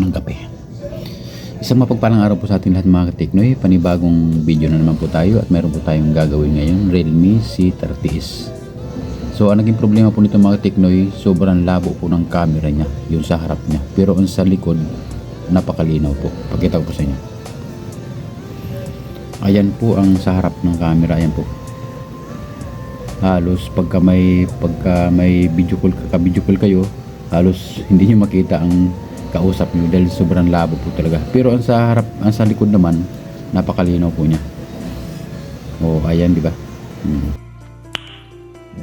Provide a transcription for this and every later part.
ng kape. Isang mapagpalang araw po sa ating lahat mga kateknoy. Panibagong video na naman po tayo at meron po tayong gagawin ngayon. Realme C30s. So ang naging problema po nito mga kateknoy, sobrang labo po ng camera niya, yung sa harap niya. Pero ang sa likod, napakalinaw po. Pakita ko po sa inyo. Ayan po ang sa harap ng camera, ayan po. Halos pagka may pagka may video call ka, video call kayo, halos hindi niyo makita ang kausap niyo dahil sobrang labo po talaga. Pero ang sa harap, ang sa likod naman, napakalinaw po niya. Oh, ayan, di ba? Hmm.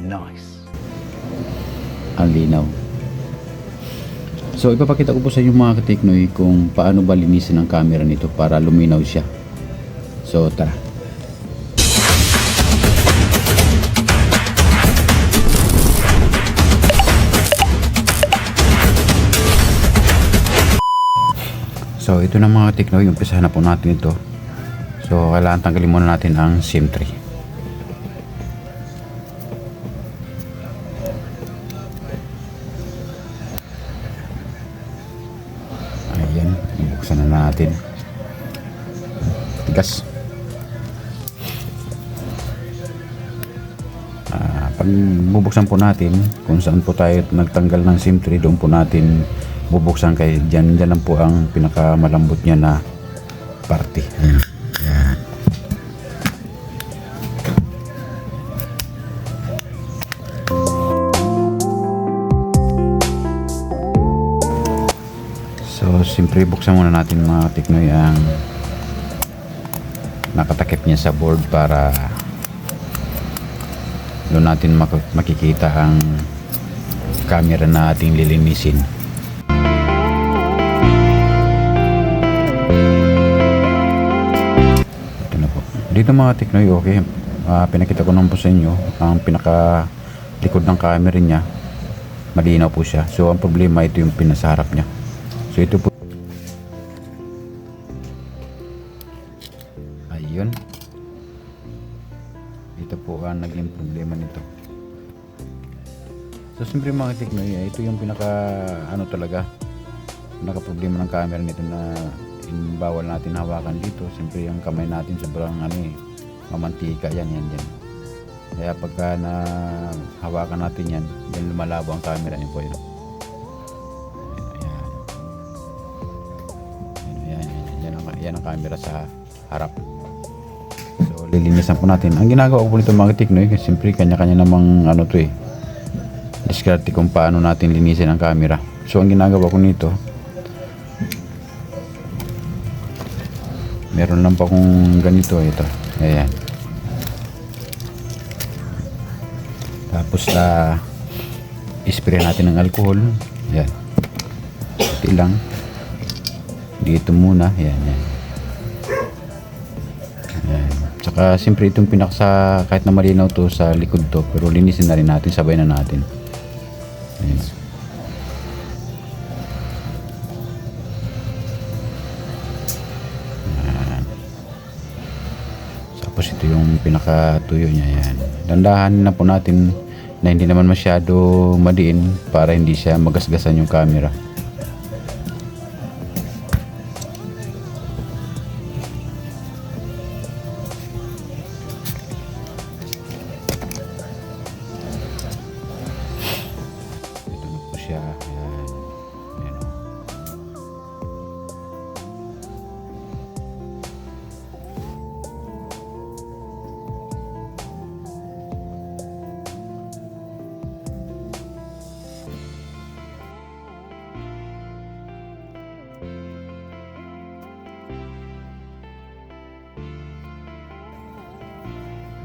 Nice. Ang linaw. So, ipapakita ko po sa inyo mga kateknoy kung paano ba linisin ang camera nito para luminaw siya. So, tara. So, ito na mga kateknoy, umpisahan na po natin ito. So, kailangan tanggalin muna natin ang SIM tray. Ayan, bubuksan na natin. Tigas. Ah, bubuksan po natin, kung saan po tayo nagtanggal ng SIM tray, doon po natin bubuksan kay dyan, dyan lang po ang pinakamalambot niya na parte. So, siyempre buksan muna natin mga tiknoy ang nakatakip niya sa board para doon natin mak- makikita ang camera na ating lilinisin. Ito na po. Dito mga tiknoy, okay. Ah, pinakita ko naman po sa inyo ang pinaka likod ng camera niya. Malinaw po siya. So, ang problema ito yung pinasarap niya. So ito po. Siyempre mga teknoy, ito yung pinaka ano talaga pinaka problema ng camera nito na in, bawal natin hawakan dito. Siyempre yung kamay natin sobrang ano eh, mamantika yan yan yan. Kaya pagka na hawakan natin yan, yan lumalabo ang camera po yun. Ayan. Yan, yan, yan, yan, ang, yan ang camera sa harap. So, lilinisan po natin. Ang ginagawa ko po nito mga tiknoy, kasi siyempre kanya-kanya namang ano to eh. Diskarte kung paano natin linisin ang camera. So, ang ginagawa ko nito, meron lang pa akong ganito ito. Ayan. Tapos na ispray natin ng alcohol. Ayan. Ito lang dito muna yan yan yan tsaka siyempre itong pinaksa kahit na malinaw to sa likod to pero linisin na rin natin sabay na natin yan. Yan. tapos ito yung pinakatuyo niya yan dandahan na po natin na hindi naman masyado madiin para hindi siya magasgasan yung camera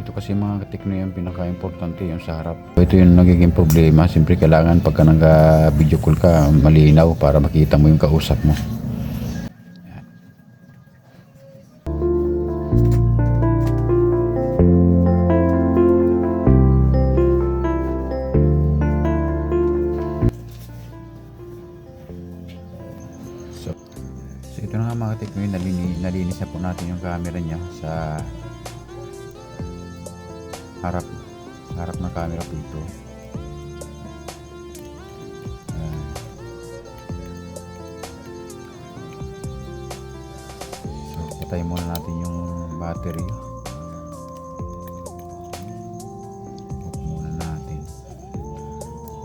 Ito kasi mga tekno yung pinaka-importante yung sa harap. Ito yung nagiging problema. Siyempre kailangan pagka nag-video call ka, malinaw para makita mo yung kausap mo. So, so ito na nga mga tekno yung nalini, nalinis na po natin yung camera niya sa harap harap ng camera po ito. So patay muna natin yung battery. Muna natin.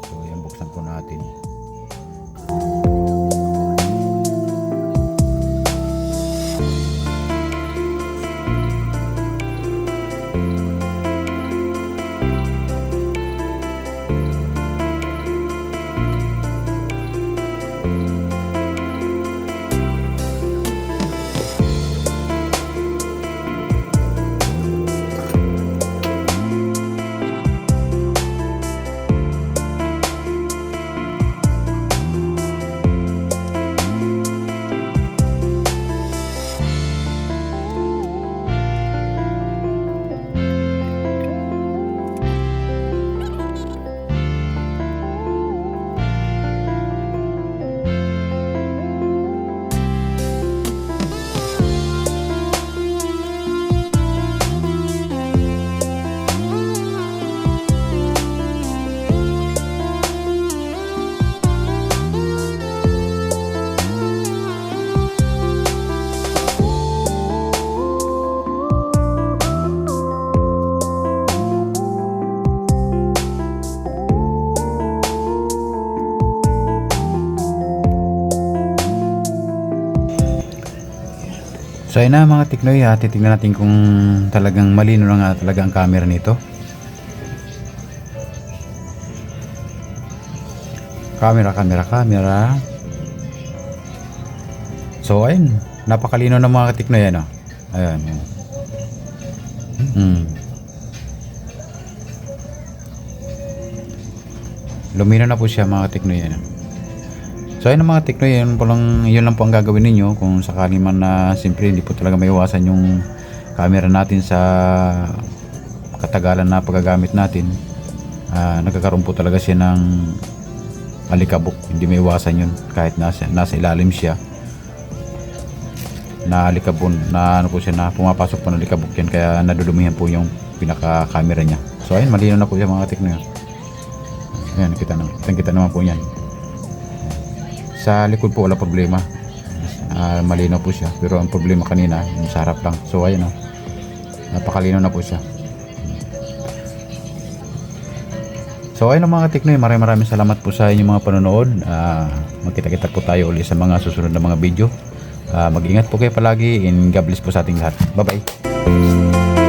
So yan buksan po natin. So ayun na mga tiknoy, ha, titignan natin kung talagang malino na nga talaga ang camera nito. Camera, camera, camera. So ayun, napakalino ng mga tiknoy ano. Ayan. yun. Hmm. Lumino na po siya mga tiknoy ano. So ayun mga teknoy, yun, po lang, yun lang po ang gagawin ninyo kung sakali man na siyempre hindi po talaga may iwasan yung camera natin sa katagalan na paggagamit natin. Ah, nagkakaroon po talaga siya ng alikabok. Hindi may iwasan yun kahit nasa, nasa ilalim siya. Na alikabon, na ano po siya na pumapasok po ng alikabok yan kaya nadudumihan po yung pinaka camera niya. So ayun, malinaw na po yung mga teknoy. Ayan, kita na. Kita, kita naman po yan. Sa likod po wala problema. Ah, malinaw po siya. Pero ang problema kanina, sa harap lang. So ayun o. Napakalinaw na po siya. So ayun ang mga teknoy, maraming maraming salamat po sa inyong mga panonood. Ah, magkita-kita po tayo ulit sa mga susunod na mga video. Ah, mag-ingat po kayo palagi and God bless po sa ating lahat. Bye-bye.